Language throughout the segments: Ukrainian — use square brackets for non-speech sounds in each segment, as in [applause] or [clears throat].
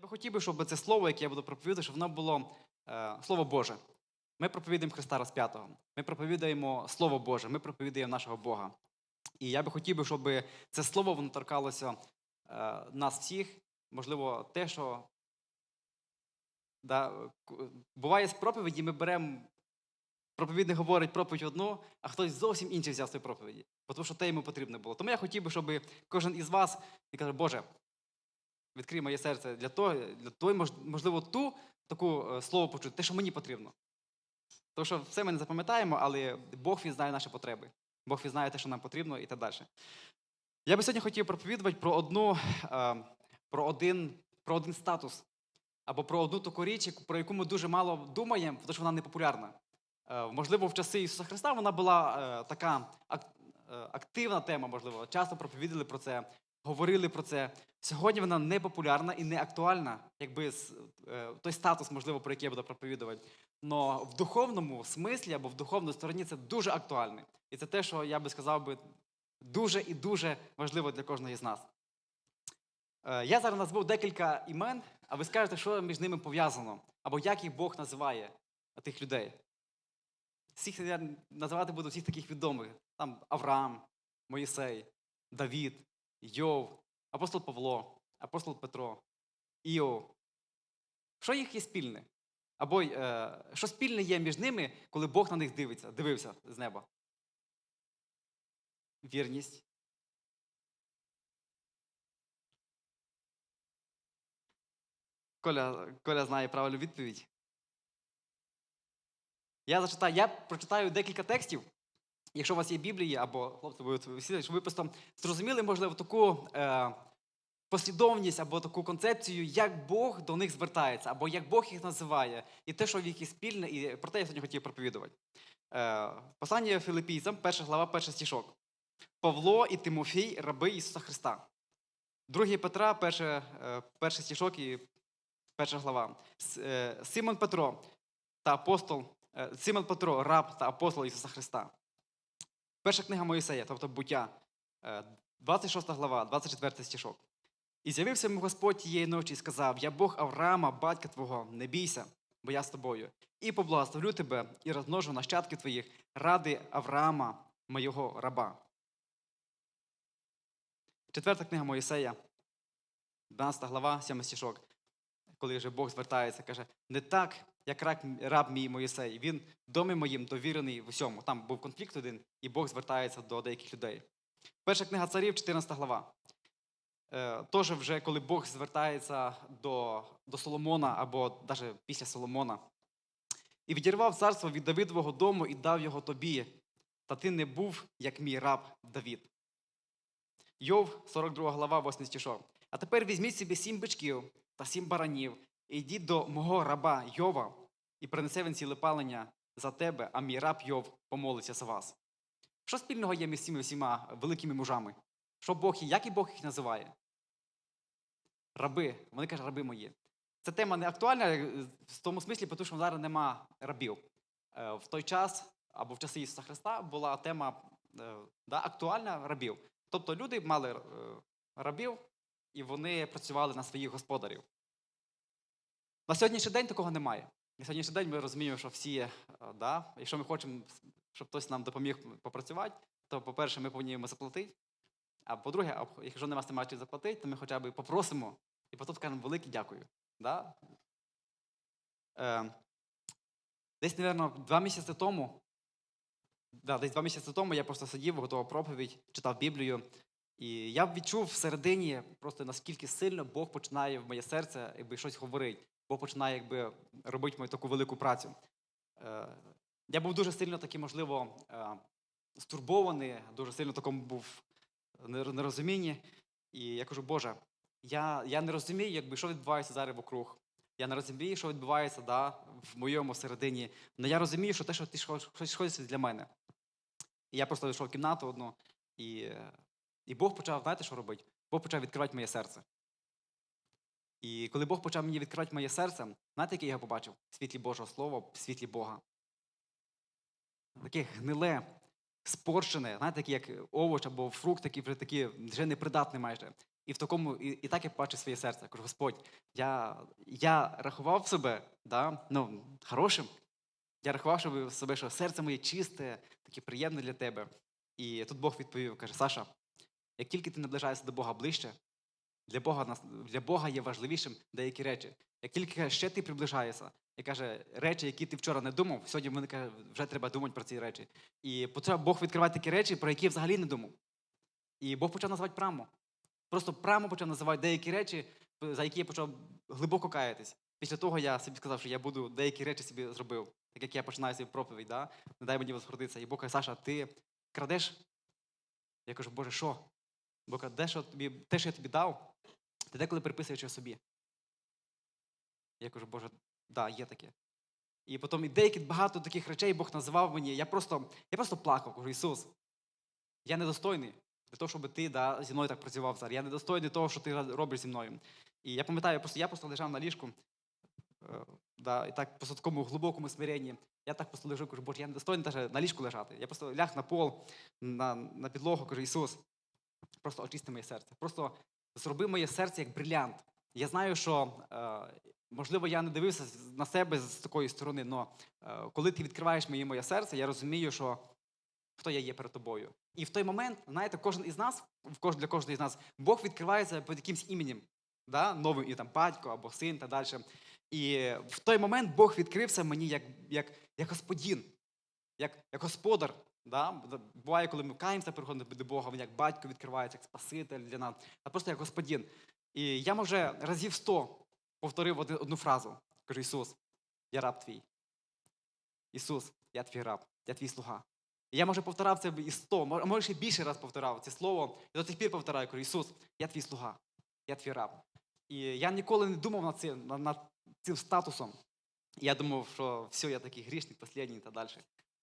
Я би хотів би, щоб це слово, яке я буду проповідати, щоб воно було е, Слово Боже. Ми проповідуємо Христа розп'ятого. Ми проповідуємо Слово Боже, ми проповідуємо нашого Бога. І я би хотів би, щоб це слово воно торкалося е, нас всіх. Можливо, те, що да, буває з проповіді, ми беремо, проповідник говорить проповідь одну, а хтось зовсім інший взяв з проповіді, тому що те йому потрібно було. Тому я хотів би, щоб кожен із вас каже, Боже, відкрий моє серце для того, для того, можливо, ту таку е, слово почути, те, що мені потрібно. Тому що все ми не запам'ятаємо, але Бог він знає наші потреби. Бог він знає те, що нам потрібно, і так далі. Я би сьогодні хотів проповідувати про одну, е, про один, про один статус, або про одну таку річ, про яку ми дуже мало думаємо, тому що вона не популярна. Е, Можливо, в часи Ісуса Христа вона була така активна тема, можливо. Часто проповідали про це, говорили про це. Сьогодні вона не популярна і не актуальна, якби е, той статус, можливо, про який я буду проповідувати. Но в духовному смислі або в духовній стороні це дуже актуальне. І це те, що я би сказав би дуже і дуже важливо для кожного з нас. Е, Я зараз назву декілька імен, а ви скажете, що між ними пов'язано, або як їх Бог називає тих людей. Всіх я називати буду всіх таких відомих. Там Авраам, Моїсей, Давід, Йов, апостол Павло, апостол Петро, Іов. Що їх є спільне? Або е, що спільне є між ними, коли Бог на них дивиться, дивився з неба? Вірність. Коля, Коля знає правильну відповідь. Я зачитаю, я прочитаю декілька текстів. Якщо у вас є Біблії, або хлопці будуть висіти, щоб ви просто зрозуміли, можливо, таку е, послідовність або таку концепцію, як Бог до них звертається, або як Бог їх називає, і те, що в їх є спільне, і про те я сьогодні хотів проповідувати. Е, послання Филиппійцям, перша глава, перший стішок. Павло і Тимофій, раби Ісуса Христа. Другий Петра, перший, е, перший стішок і перша глава. Е, Симон Петро та апостол, е, Симон Петро, раб та апостол Ісуса Христа. Перша книга Моїсея, тобто буття, е, 26 глава, 24 стішок. І з'явився йому Господь тієї ночі і сказав: Я Бог Авраама, батька твого, не бійся, бо я з тобою. І поблагословлю тебе і розмножу нащадків твоїх ради Авраама, моєго раба. Четверта книга Моїсея, 12 глава, 7 стішок. Коли вже Бог звертається, каже: не так, як раб, раб мій Моїсей. Він в домі моїм довірений в усьому. Там був конфлікт один, і Бог звертається до деяких людей. Перша книга царів, 14 глава. Е, Теж вже коли Бог звертається до, до Соломона або навіть після Соломона. І відірвав царство від Давидового дому і дав його тобі, та ти не був, як мій раб Давід. Йов, 42 глава, 8 стішок. А тепер візьміть собі сім бичків та сім баранів, і до мого раба Йова, і принесе він цілепалення за тебе, а мій раб Йов помолиться за вас. Що спільного є між цими всіма великими мужами? Що Бог і як і Бог їх називає? Раби. Вони кажуть, раби мої. Ця тема не актуальна е, в тому смислі, тому що зараз нема рабів. Е, В той час або в часи Ісуса Христа була тема е, да, актуальна рабів. Тобто люди мали рабів, і вони працювали на своїх господарів. На сьогоднішній день такого немає. На сьогоднішній день ми розуміємо, що всі, е, да, якщо ми хочемо, щоб хтось нам допоміг попрацювати, то, по-перше, ми повинні йому заплатити. А по-друге, якщо нема чим заплатити, то ми хоча б попросимо і потім скажемо велике дякую. Да? Е, десь, мабуть, два місяці тому, да, десь два місяці тому я просто сидів, готував проповідь, читав Біблію. І я відчув всередині просто наскільки сильно Бог починає в моє серце якби, щось говорити. Бог починає якби, робити мою таку велику працю. Е, я був дуже сильно такий, можливо, е, стурбований, дуже сильно в такому був нерозумінні. І я кажу, Боже, я, я не розумію, якби, що відбувається зараз вокруг. Я не розумію, що відбувається да, в моєму середині. Але я розумію, що те, що ти щось хочеш для мене. І я просто вийшов в кімнату одну, і, і Бог почав, знаєте, що робити? Бог почав відкривати моє серце. І коли Бог почав мені відкривати моє серце, знаєте, яке я побачив? В світлі Божого Слова, в світлі Бога. Таке гниле, спорщене, знаєте, таке як овоч або фрукт, який вже такі вже непридатний майже. І в такому, і, і так я бачив своє серце. Кажу, Господь, я, я рахував себе да, ну, хорошим. Я рахував себе, що серце моє чисте, таке приємне для тебе. І тут Бог відповів, каже, Саша, як тільки ти наближаєшся до Бога ближче, для Бога, для Бога є важливішим деякі речі. Як тільки ще ти приближаєшся, і каже, речі, які ти вчора не думав, сьогодні мені каже, вже треба думати про ці речі. І почав Бог відкривати такі речі, про які я взагалі не думав. І Бог почав називати прямо. Просто прямо почав називати деякі речі, за які я почав глибоко каятись. Після того я собі сказав, що я буду деякі речі собі зробив, так як я починаю свою проповідь, да? не дай мені возгордитися. І Бог каже, Саша, ти крадеш? Я кажу, Боже, що? Бог каже, те, що я тобі дав, ти деколи приписуєш його собі. Я кажу, Боже, да, є таке. І потім і деякі багато таких речей Бог називав мені. Я просто, я просто плакав, кажу, Ісус, я недостойний для того, щоб ти да, зі мною так працював зараз. Я недостойний того, що ти робиш зі мною. І я пам'ятаю, просто я просто лежав на ліжку, е, да, і так по такому глибокому смиренні. Я так просто лежу, кажу, Боже, я недостойний навіть на ліжку лежати. Я просто ляг на пол, на, на підлогу, кажу, Ісус, просто очисти моє серце. Просто зроби моє серце як брилянт. Я знаю, що е, можливо я не дивився на себе з такої сторони, але коли ти відкриваєш моє моє серце, я розумію, що хто я є перед тобою. І в той момент, знаєте, кожен із нас, для кожного із нас, Бог відкривається під якимсь іменем, да? новим і там батько або син та далі. І в той момент Бог відкрився мені як, як, як господин, як, як господар. Да? Буває, коли ми каємося, приходимо до Бога, він як батько відкривається, як спаситель для нас, а просто як господин. І я, може, разів сто повторив одну фразу. Кажу, Ісус, я раб твій. Ісус, я твій раб, я твій слуга. І я, може, повторав це і сто, може ще більше раз повторав це слово. І до тих пір повторяю, кажу, Ісус, я твій слуга, я твій раб. І я ніколи не думав над цим, над цим статусом. Я думав, що все, я такий грішник, послідній та далі.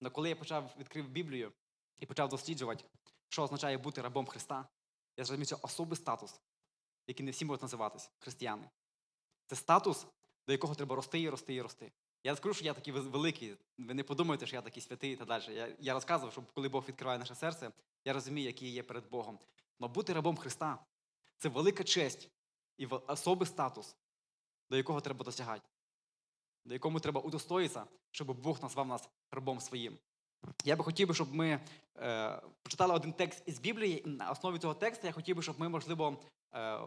Але коли я почав відкрив Біблію і почав досліджувати, що означає бути рабом Христа, я зрозумів, що особий статус, який не всі можуть називатись християни. Це статус, до якого треба рости і рости і рости. Я не скажу, що я такий великий. Ви не подумайте, що я такий святий і так далі. Я, я розказував, що коли Бог відкриває наше серце, я розумію, який є перед Богом. Але бути рабом Христа це велика честь і особий статус, до якого треба досягати, до якому треба удостоїтися, щоб Бог назвав нас рабом своїм. Я би хотів щоб ми е, прочитали один текст із Біблії, і на основі цього тексту я хотів би, щоб ми, можливо, е,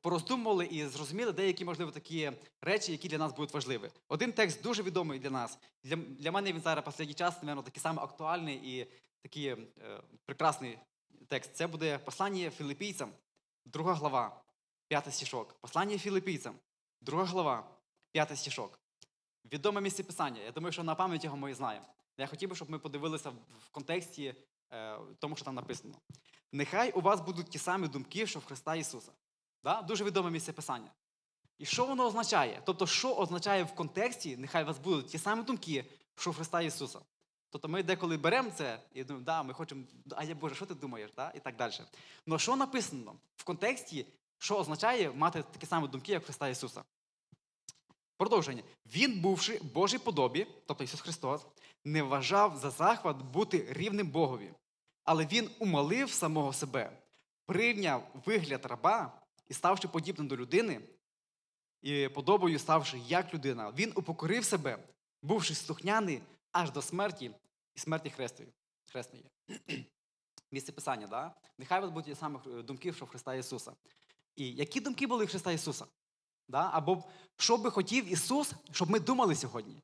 пороздумували і зрозуміли деякі, можливо, такі речі, які для нас будуть важливі. Один текст дуже відомий для нас. Для, для мене він зараз останній час, мабуть, такий самий актуальний і такий е, прекрасний текст. Це буде послання філіпійцям, друга глава, п'ятий стишок. Послання філіпійцям, друга глава, п'ятий стишок. Відоме місце писання. Я думаю, що на пам'ять його ми знаємо. Я хотів би, щоб ми подивилися в контексті е, тому, що там написано. Нехай у вас будуть ті самі думки, що в Христа Ісуса. Да? Дуже відоме місце писання. І що воно означає? Тобто, що означає в контексті, нехай у вас будуть ті самі думки, що в Христа Ісуса. Тобто ми деколи беремо це і думаємо, да, ми хочемо, а я Боже, що ти думаєш? Да? І так далі. Але що написано в контексті, що означає мати такі самі думки, як Христа Ісуса? Продовження. Він, бувши Божій подобі, тобто Ісус Христос, не вважав за захват бути рівним Богові, але Він умалив самого себе, прийняв вигляд раба і, ставши подібним до людини, і подобою ставши як людина, він упокорив себе, бувши слухняний аж до смерті і смерті хресної. [clears throat] Місце писання, да? Нехай вас будуть ті самі е, думки, що в Христа Ісуса. І які думки були в Христа Ісуса? Да? Або що би хотів Ісус, щоб ми думали сьогодні?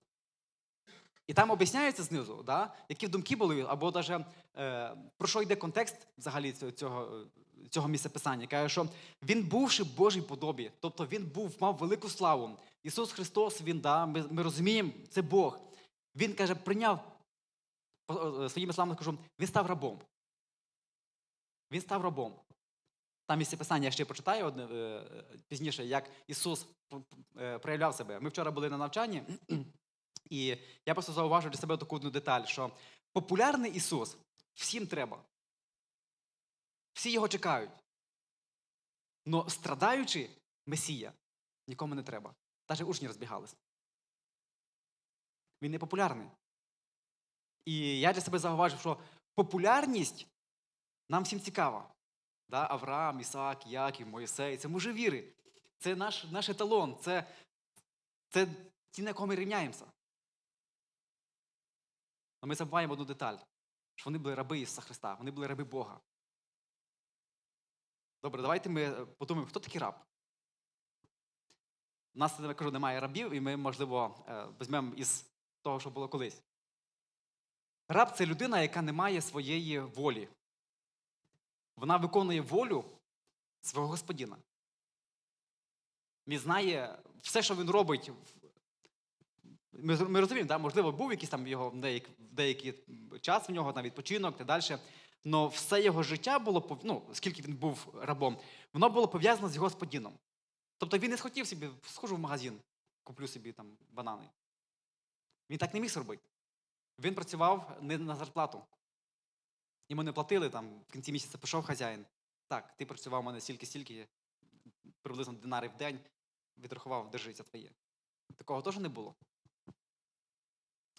І там об'ясняється знизу, да? які думки були, або навіть е, про що йде контекст взагалі цього, цього, е, цього місця писання. Каже, що він бувши в Божій подобі, тобто він був, мав велику славу. Ісус Христос, Він, да, ми, ми розуміємо, це Бог. Він каже, прийняв, своїми словами скажу, він став рабом. Він став рабом. Там місце писання я ще прочитаю одне, е, пізніше, як Ісус е, проявляв себе. Ми вчора були на навчанні, і я просто зауважив для себе таку одну деталь, що популярний Ісус всім треба. Всі його чекають. Но страдаючи Месія нікому не треба. Навіть учні розбігались. Він не популярний. І я для себе зауважив, що популярність нам всім цікава. Да? Авраам, Ісаак, Яків, Моїсей. Це мужі віри. Це наш, наш еталон, це, це ті, на кого ми рівняємося. Але ми забуваємо одну деталь, що вони були раби Ісуса Христа, вони були раби Бога. Добре, давайте ми е, подумаємо, хто такий раб? У нас, я кажу, немає рабів, і ми, можливо, е, візьмемо із того, що було колись. Раб це людина, яка не має своєї волі. Вона виконує волю свого господіна. Він знає все, що він робить. Ми, ми розуміємо, да? можливо, був якийсь там його деякий, деякий час в нього на відпочинок та далі. Але все його життя було, ну, скільки він був рабом, воно було пов'язано з його господіном. Тобто він не схотів собі, схожу в магазин, куплю собі там банани. Він так не міг зробити. Він працював не на зарплату. Йому не платили там, в кінці місяця пішов хазяїн. Так, ти працював у мене стільки-стільки, приблизно динари в день, відрахував, держиться твоє. Такого теж не було.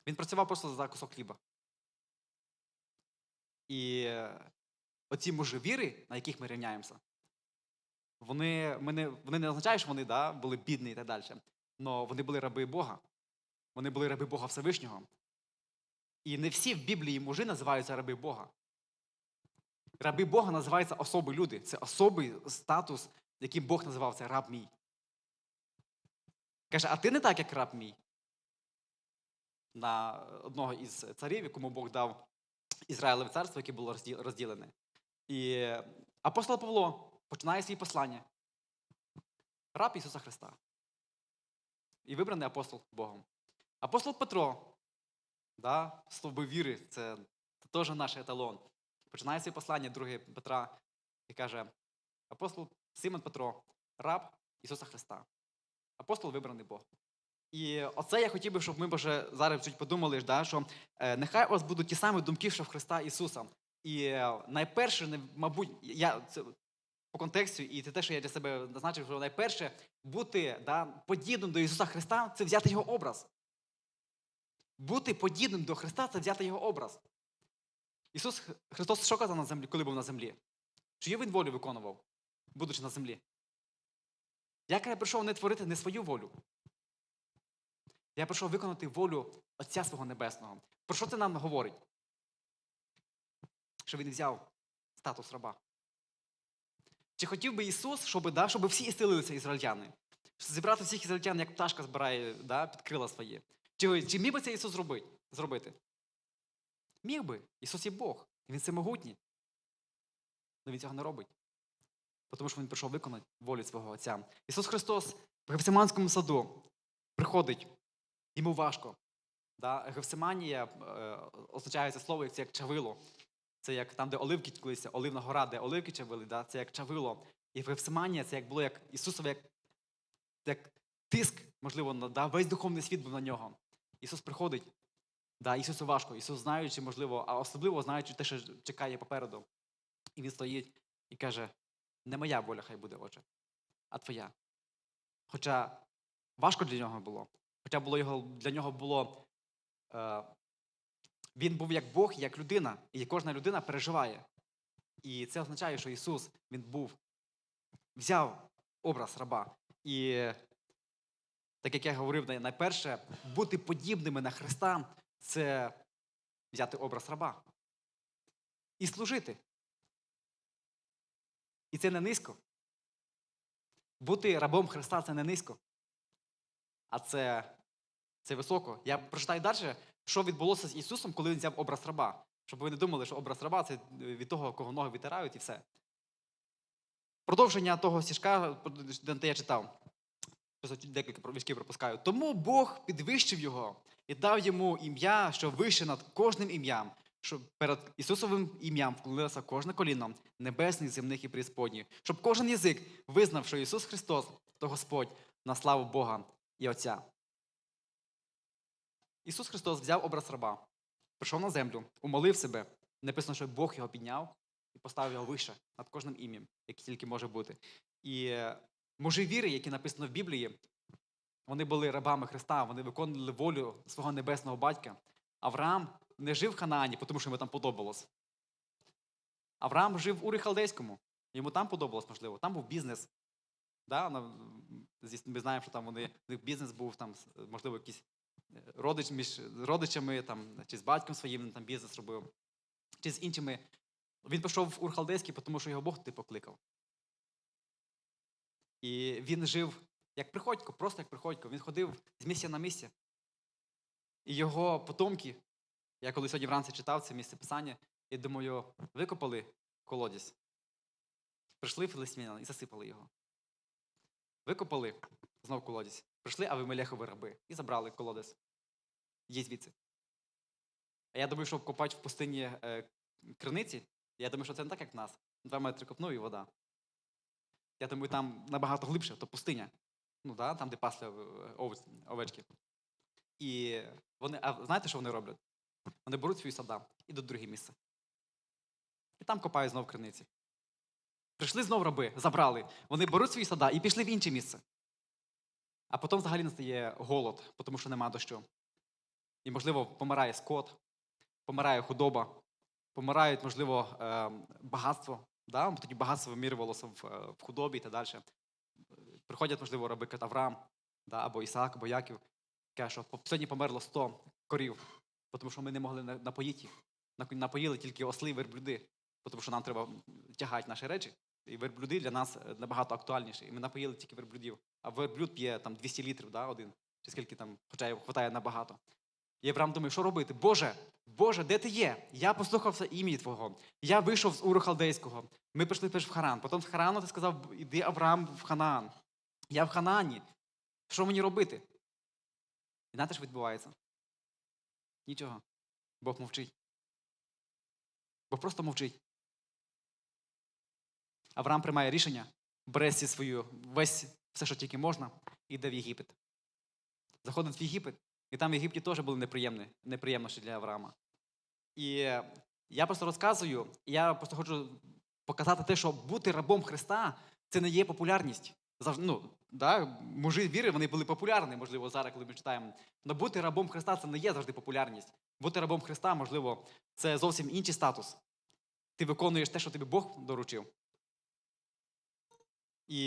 Він працював просто за кусок хліба. І е, оці мужі на яких ми рівняємося, вони, ми не, вони не означають, що вони да, були бідні і так далі. Але вони були раби Бога. Вони були раби Бога Всевишнього. І не всі в Біблії мужі називаються раби Бога. Раби Бога називаються особи люди. Це особий статус, яким Бог називав це раб мій. Каже, а ти не так, як раб мій. На одного із царів, якому Бог дав Ізраїлеве царство, яке було розділене. І апостол Павло починає свої послання. Раб Ісуса Христа. І вибраний апостол Богом. Апостол Петро, да, слово віри, це теж наш еталон. Починає своє послання 2 Петра і каже: апостол Симон Петро, раб Ісуса Христа. Апостол вибраний Бог. І оце я хотів би, щоб ми вже зараз чуть подумали, да, що е, нехай у вас будуть ті самі думки, що в Христа Ісуса. І е, найперше, мабуть, я це по контексту, і це те, що я для себе назначив, що найперше бути да, подібним до Ісуса Христа це взяти Його образ. Бути подібним до Христа це взяти Його образ. Ісус Христос що казав на землі, коли був на землі? Чию він волю виконував, будучи на землі? Як Я прийшов не творити не свою волю. Я прийшов виконати волю Отця свого Небесного. Про що це нам говорить? Що він взяв статус раба. Чи хотів би Ісус, щоб, да, щоб всі ісцелилися ізраїльтяни? Зібрати всіх ізраїльтян, як пташка збирає да, під крила своє. Чи, чи міг би це Ісус зробити? Міг би. Ісус є Бог. Він всемогутній. Але Він цього не робить. Тому що Він прийшов виконати волю свого Отця. Ісус Христос в Гефсиманському саду приходить, йому важко. Да? Гефсиманія е, означає це слово, це як чавило. Це як там, де оливки колись, Оливна гора, де оливки чавили, да? це як чавило. І Гефсиманія це як було як Ісусове, як, як тиск, можливо, да? весь духовний світ був на нього. Ісус приходить, да, Ісусу важко, Ісус знаючи, можливо, а особливо знаючи те, що чекає попереду. І він стоїть і каже: не моя воля хай буде, Отче, а твоя. Хоча важко для нього було. Хоча було його, для нього було. Е, він був як Бог, як людина, і кожна людина переживає. І це означає, що Ісус Він був, взяв образ раба. І так як я говорив, найперше, бути подібними на Христа це взяти образ раба і служити. І це не низько. Бути рабом Христа це не низько. А це, це високо. Я прочитаю далі, що відбулося з Ісусом, коли він взяв образ раба. Щоб ви не думали, що образ раба це від того, кого ноги витирають, і все. Продовження того стіжка, де я читав. Декілька віршків пропускаю. Тому Бог підвищив його і дав йому ім'я, що вище над кожним ім'ям, щоб перед Ісусовим ім'ям вклонилося кожне коліно небесних, земних і преісподніх, щоб кожен язик визнав, що Ісус Христос то Господь на славу Бога і Отця. Ісус Христос взяв образ раба, прийшов на землю, умолив себе. Написано, що Бог його підняв і поставив його вище над кожним ім'ям, яке тільки може бути. І е, мужі віри, які написано в Біблії, вони були рабами Христа, вони виконували волю свого небесного батька. Авраам не жив в Ханаані, тому що йому там подобалось. Авраам жив в Урі Йому там подобалось, можливо, там був бізнес. Да? Ми знаємо, що там вони, у них бізнес був, там, можливо, якийсь е, родич між родичами, там, чи з батьком своїм він там бізнес робив, чи з іншими. Він пішов в Урхалдейський, тому що його Бог туди покликав. І він жив як приходько, просто як приходько. Він ходив з місця на місце. І його потомки, я коли сьогодні вранці читав це місце писання, і думаю, викопали колодязь. Прийшли філистимляни і засипали його. Викопали знов колодязь. Прийшли Авимелехові раби і забрали колодязь. Є звідси. А я думаю, що копати в пустині е, криниці, я думаю, що це не так, як в нас. Два метри копнув і вода. Я думаю, там набагато глибше, то пустиня. Ну, да, там, де пасли е, овечки. І вони, а знаєте, що вони роблять? Вони беруть свої сада і до друге місце. І там копають знов криниці. Прийшли знов раби, забрали. Вони беруть свої сада і пішли в інше місце. А потім взагалі настає голод, тому що нема дощу. І, можливо, помирає скот, помирає худоба, помирають, можливо, е, багатство. Да? Тоді багатство вимірювалося е, в худобі і так далі. Приходять, можливо, раби як Авраам, да? або Ісаак, або Яків. Каже, що сьогодні померло 100 корів, тому що ми не могли на- напоїти їх. Напоїли тільки осли верблюди, тому що нам треба тягати наші речі. І верблюди для нас е, набагато актуальніші. І ми напоїли тільки верблюдів. А верблюд п'є там 200 літрів, да, один, чи скільки там, хоча хватає набагато. І Авраам думає, що робити? Боже, Боже, де ти є? Я послухався імені Твого. Я вийшов з Уру Халдейського. Ми пішли теж в Харан. Потім з Харану ти сказав, іди Авраам в Ханаан. Я в Ханаані. Що мені робити? І знаєте, що відбувається? Нічого. Бог мовчить. Бог просто мовчить. Авраам приймає рішення, бере всі свою, весь все, що тільки можна, і йде в Єгипет. Заходить в Єгипет, і там в Єгипті теж були неприємні, неприємності для Авраама. І я просто розказую, я просто хочу показати те, що бути рабом Христа це не є популярність. Ну, да, мужі віри вони були популярні, можливо, зараз, коли ми читаємо. Але бути рабом Христа це не є завжди популярність. Бути рабом Христа, можливо, це зовсім інший статус. Ти виконуєш те, що тобі Бог доручив. І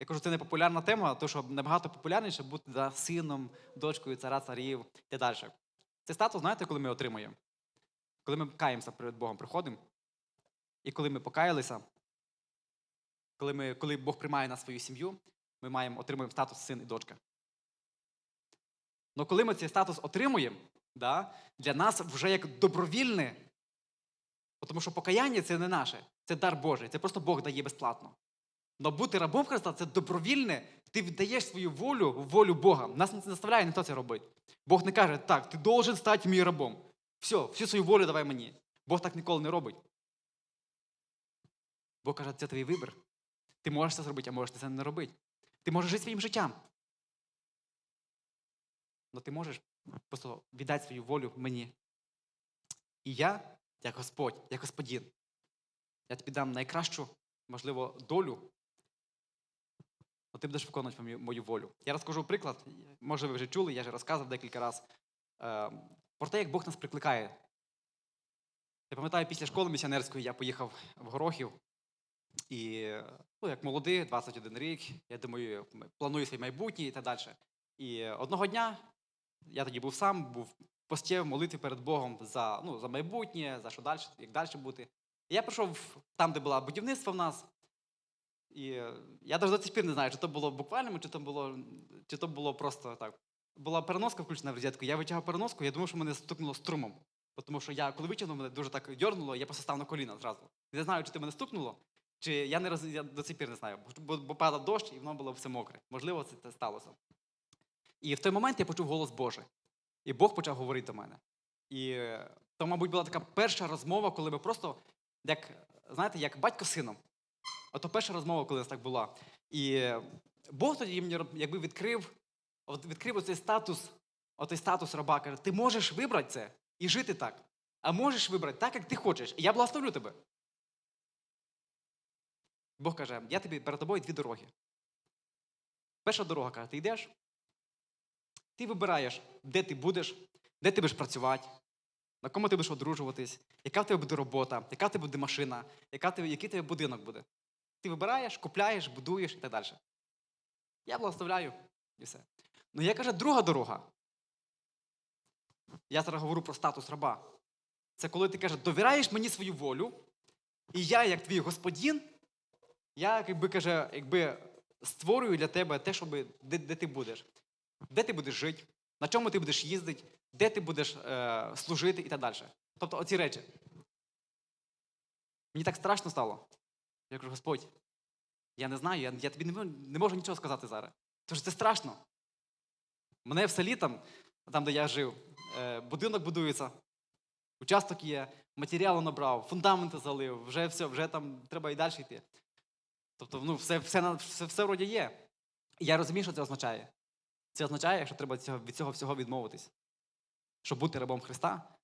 я кажу, це не популярна тема, тому що набагато популярніше бути да, сином, дочкою цара царів і далі. Це статус, знаєте, коли ми отримуємо? Коли ми каємося перед Богом, приходимо, і коли ми покаялися, коли, ми, коли Бог приймає нас в свою сім'ю, ми маємо, отримуємо статус син і дочка. Але коли ми цей статус отримуємо, да, для нас вже як добровільне, тому що покаяння це не наше, це дар Божий, це просто Бог дає безплатно. Но бути рабом Христа це добровільне, ти віддаєш свою волю волю Бога. Нас не заставляє ніхто це робити. Бог не каже, так, ти должен стати мій рабом. Все, всю свою волю давай мені. Бог так ніколи не робить. Бог каже, це твій вибір. Ти можеш це зробити, а можеш це не робити. Ти можеш жити своїм життям. Але ти можеш просто віддати свою волю мені. І я, як Господь, як Господин, я тобі дам найкращу, можливо, долю, але ти будеш виконувати мою, волю. Я розкажу приклад, може ви вже чули, я вже розказував декілька разів, е, про те, як Бог нас прикликає. Я пам'ятаю, після школи місіонерської я поїхав в Горохів. І ну, як молодий, 21 рік, я думаю, планую своє майбутнє і так далі. І одного дня я тоді був сам, був постів молитві перед Богом за, ну, за майбутнє, за що далі, як далі бути. І я прийшов там, де було будівництво в нас. І я навіть до цих пір не знаю, чи то було буквально, чи то було, чи то було просто так. Була переноска включена в розетку, я витягав переноску, я думав, що мене стукнуло струмом. Тому що я, коли витягнув, мене дуже так дьорнуло, я просто став на коліна зразу. Не знаю, чи ти мене стукнуло, чи я не роз... я до цих пір не знаю, бо, бо падав дощ, і воно було все мокре. Можливо, це, це сталося. І в той момент я почув голос Божий. І Бог почав говорити до мене. І е, то, мабуть, була така перша розмова, коли ми просто, як, знаєте, як батько з сином. Ото перша розмова, коли так була. І е, Бог тоді мені якби відкрив, відкрив оцей статус, оцей статус раба, каже, ти можеш вибрати це і жити так, а можеш вибрати так, як ти хочеш. І я благословлю тебе. Бог каже, я тобі перед тобою дві дороги. Перша дорога каже, ти йдеш, ти вибираєш, де ти будеш, де ти будеш працювати, на кому ти будеш одружуватись, яка в тебе буде робота, яка в тебе буде машина, яка тебе, який тебе будинок буде. Ти вибираєш, купляєш, будуєш і так далі. Я благословляю і все. Ну є каже, друга дорога. Я зараз говорю про статус раба. Це коли ти каже, довіряєш мені свою волю, і я, як твій господін, я, якби каже, якби створюю для тебе те, щоб, де, де ти будеш. Де ти будеш жити, на чому ти будеш їздити, де ти будеш е, служити і так далі. Тобто оці речі. Мені так страшно стало. Я кажу, Господь, я не знаю, я, я тобі не, не можу нічого сказати зараз. Тож це страшно. Мене в селі, там, там де я жив, е, будинок будується, участок є, матеріалу набрав, фундаменти залив, вже все, вже там треба і далі йти. Тобто, ну, все, все, все, все вроді є. Я розумію, що це означає. Це означає, що треба цього, від цього всього відмовитись. Щоб бути рабом Христа,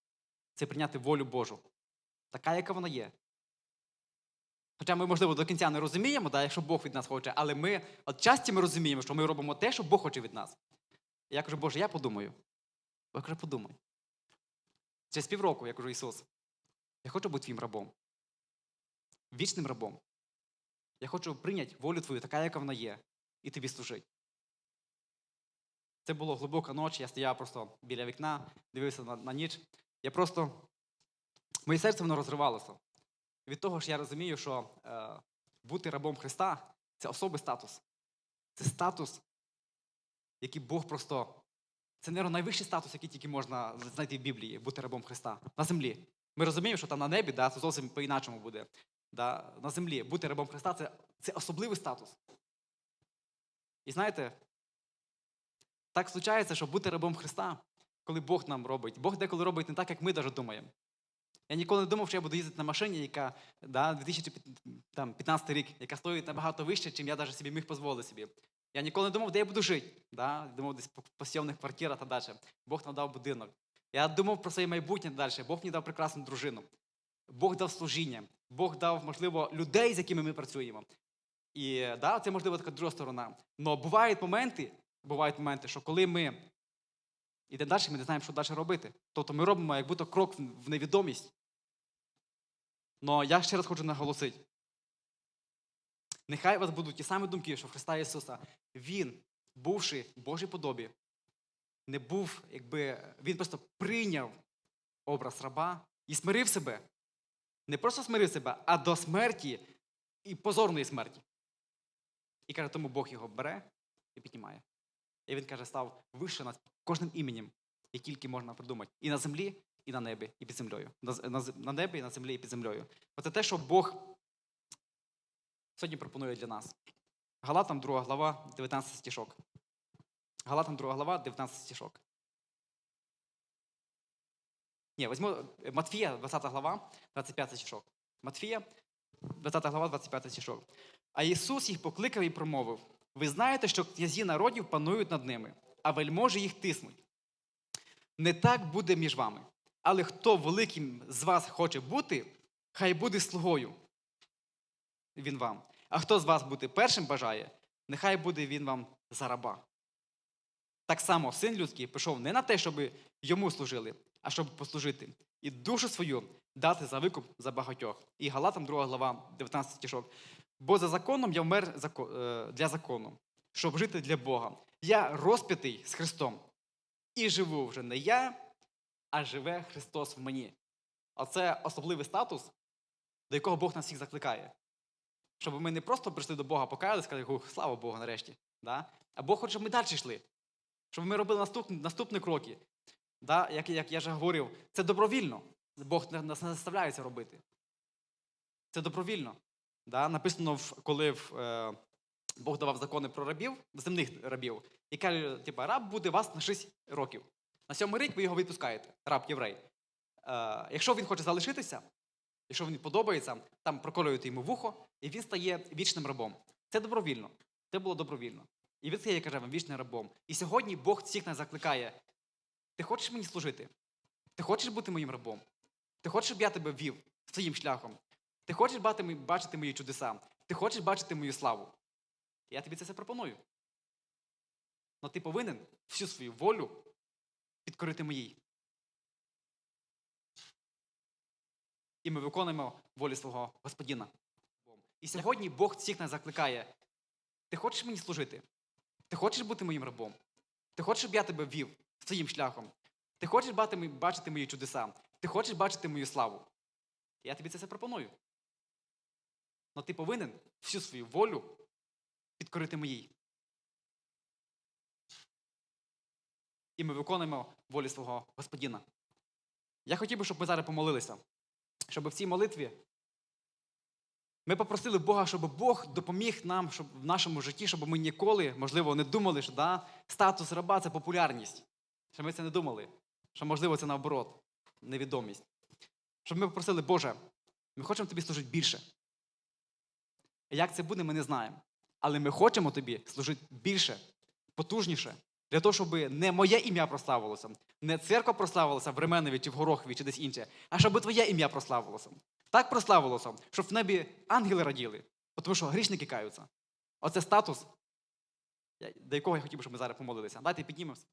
це прийняти волю Божу, така, яка вона є. Хоча ми, можливо, до кінця не розуміємо, да, якщо Бог від нас хоче, але ми от часті ми розуміємо, що ми робимо те, що Бог хоче від нас. Я кажу, Боже, я подумаю. Бог каже, подумай. Через півроку я кажу, Ісус, я хочу бути твоїм рабом, вічним рабом. Я хочу прийняти волю твою, така, яка вона є, і тобі служити. Це було глибока ніч, я стояв просто біля вікна, дивився на, на ніч. Я просто. Моє серце воно розривалося. Від того ж я розумію, що е, бути рабом Христа це особий статус. Це статус, який Бог просто. Це, мабуть, найвищий статус, який тільки можна знайти в Біблії, бути рабом Христа на землі. Ми розуміємо, що там на небі да, це зовсім по-іначому буде. Да, на землі бути рабом Христа це, це особливий статус. І знаєте, так случається, що бути рабом Христа, коли Бог нам робить, Бог деколи робить не так, як ми навіть думаємо. Я ніколи не думав, що я буду їздити на машині, яка да, 2015 рік, яка стоїть набагато вище, чим я навіть собі міг дозволити собі. Я ніколи не думав, де я буду жити. Да? Думав десь по, по сйомних квартирах та далі. Бог нам дав будинок. Я думав про своє майбутнє далі. Бог мені дав прекрасну дружину. Бог дав служіння. Бог дав, можливо, людей, з якими ми працюємо. І да, це, можливо, така друга сторона. Але бувають моменти, бувають моменти, що коли ми йдемо далі, ми не знаємо, що далі робити. Тобто ми робимо як будто крок в невідомість. Але я ще раз хочу наголосити. Нехай у вас будуть ті самі думки, що Христа Ісуса. Він, бувши в Божій подобі, не був, якби він просто прийняв образ раба і смирив себе. Не просто смирив себе, а до смерті і позорної смерті. І каже, тому Бог його бере і піднімає. І він каже, став вище над кожним іменем, яке тільки можна придумати. І на землі, і на небі, і під землею. На, небі, і на землі, і під землею. Оце те, що Бог сьогодні пропонує для нас. Галатам 2 глава, 19 стішок. Галатам 2 глава, 19 стішок. Ні, візьму е, Матфія, 20 глава, 25 стішок. Матфія, 20 глава, 25 стішок. А Ісус їх покликав і промовив: Ви знаєте, що князі народів панують над ними, а вельможі їх тиснуть. Не так буде між вами. Але хто великим з вас хоче бути, хай буде слугою. Він вам. А хто з вас бути першим бажає, нехай буде він вам за раба. Так само син людський пішов не на те, щоб йому служили, а щоб послужити, і душу свою дати за викуп за багатьох. І Галатам 2 глава, 19 стишок. Бо за законом я вмер е, для закону, щоб жити для Бога. Я розп'ятий з Христом. І живу вже не я, а живе Христос в мені. Оце особливий статус, до якого Бог нас всіх закликає. Щоб ми не просто прийшли до Бога, покаялися, сказали, «Ух, слава Богу, нарешті. Да? А Бог хоче, щоб ми далі йшли. Щоб ми робили наступні, наступні кроки. Да? Як, як я вже говорив, це добровільно. Бог нас не заставляє це робити. Це добровільно. Да? Написано, коли е, Бог давав закони про рабів, земних рабів, і каже, типу, раб буде вас на 6 років. На сьомий рік ви його відпускаєте, раб єврей. Е, якщо він хоче залишитися, якщо він подобається, там проколюєте йому вухо, і він стає вічним рабом. Це добровільно. Це було добровільно. І він стає, каже, вам вічним рабом. І сьогодні Бог всіх нас закликає: ти хочеш мені служити? Ти хочеш бути моїм рабом? Ти хочеш, щоб я тебе вів своїм шляхом? Ти хочеш бачити мої чудеса? Ти хочеш бачити мою славу? Я тобі це все пропоную. Але ти повинен всю свою волю підкорити моїй. і ми виконуємо волю свого Господіна. І сьогодні Бог всіх нас закликає: ти хочеш мені служити? Ти хочеш бути моїм рабом? Ти хочеш, щоб я тебе вів своїм шляхом? Ти хочеш бачити мої чудеса? Ти хочеш бачити мою славу? Я тобі це все пропоную. Але ти повинен всю свою волю підкорити моїй. І ми виконуємо волю свого Господіна. Я хотів би, щоб ми зараз помолилися, щоб в цій молитві ми попросили Бога, щоб Бог допоміг нам щоб в нашому житті, щоб ми ніколи, можливо, не думали, що да, статус раба це популярність. Що ми це не думали, що, можливо, це наоборот, невідомість. Щоб ми попросили, Боже, ми хочемо тобі служити більше. Як це буде, ми не знаємо. Але ми хочемо тобі служити більше, потужніше, для того, щоб не моє ім'я прославилося, не церква прославилася в Ременові чи в Горохові, чи десь інше, а щоб твоє ім'я прославилося. Так прославилося, щоб в небі ангели раділи, тому що грішники каються. Оце статус, до якого я хотів би, щоб ми зараз помолилися. Давайте піднімемося.